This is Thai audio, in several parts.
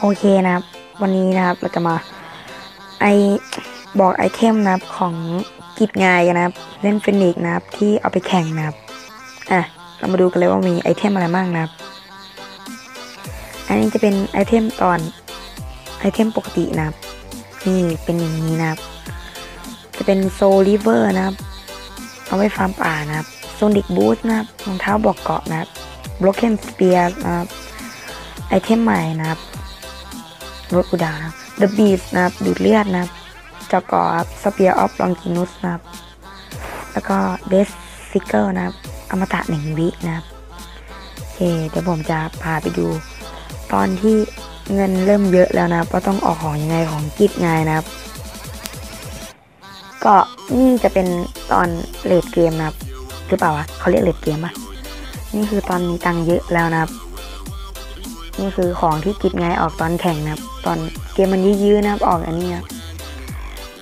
โอเคนะครับ วันนี้นะครับเราจะมาไอบอกไอเทมนะครับของกิจงายกันนะครับ เล่นฟินิกส์นะครับที่เอาไปแข่งนะครับอะเรามาดูกันเลยว่ามีไอเทมอะไรบ้างนะครับ อันนี้จะเป็นไอเทมตอนไอเทมปกตินะครับนี่เป็นอย่างนี้นะครับ จะเป็นโซลิเวอร์นะครับ เอาไว้ฟาร์มป่านะครับโซนิกบูทนะครับรองเท้าบอกเกาะนะครับบล็อกเคนสเปียร์นะครับ ไอเทมใหม่นะครับรถกูดาวนะบ The Beast นะครับดูดเลือดนะครับจอกอครับ Spear of Longinus นะครับ แล้วก็ Death Seeker นะครับอมตะหนึ่งวินะครับโอเคเดี๋ยวผมจะพาไปดู ตอนที่เงินเริ่มเยอะแล้วนะครับว่าต้องออกของยังไงของกิจไงนะครับ ก็นี่จะเป็นตอนเลดเกมนะครับหรือเปล่าวะเขาเรียกเลดเกมปะนี่คือตอนมีตังค์เยอะแล้วนะครับ นี่คือของที่กิจไงออกตอนแข่งนะครับ ตอนเกมมันยื้อๆนะครับออกอันนี้นะครับ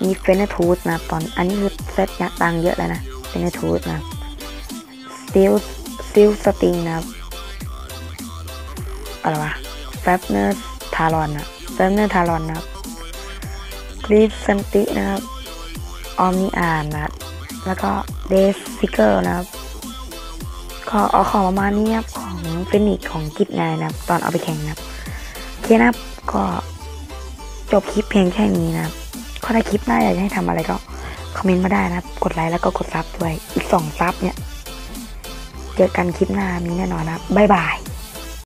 มีเฟนทูสนะตอนอันนี้คือเซตยะตังเยอะแล้วนะเฟนทูสนะสติลสติลสติงนะครับอะไรวะแฟบเนอร์ทารอนนะแฟบเนอร์ทารอนนะครับกรีฟซันตินะครับออมนิอานนะแล้วก็เดสซิเกอร์นะครับ ก็เอาของประมาณนี้ครับของเฟนิกของกิจไงนะครับ ตอนเอาไปแข่งนะครับโอเคนะครับก็จบคลิปเพียงแค่นี้นะครับก็ถ้าคลิปหน้าอยากให้ทำอะไรก็คอมเมนต์มาได้นะครับ กดไลค์แล้วก็กดซับด้วยอีกสองซับเนี่ย เจอกันคลิปหน้ามีแน่นอนนะบบ๊ายบาย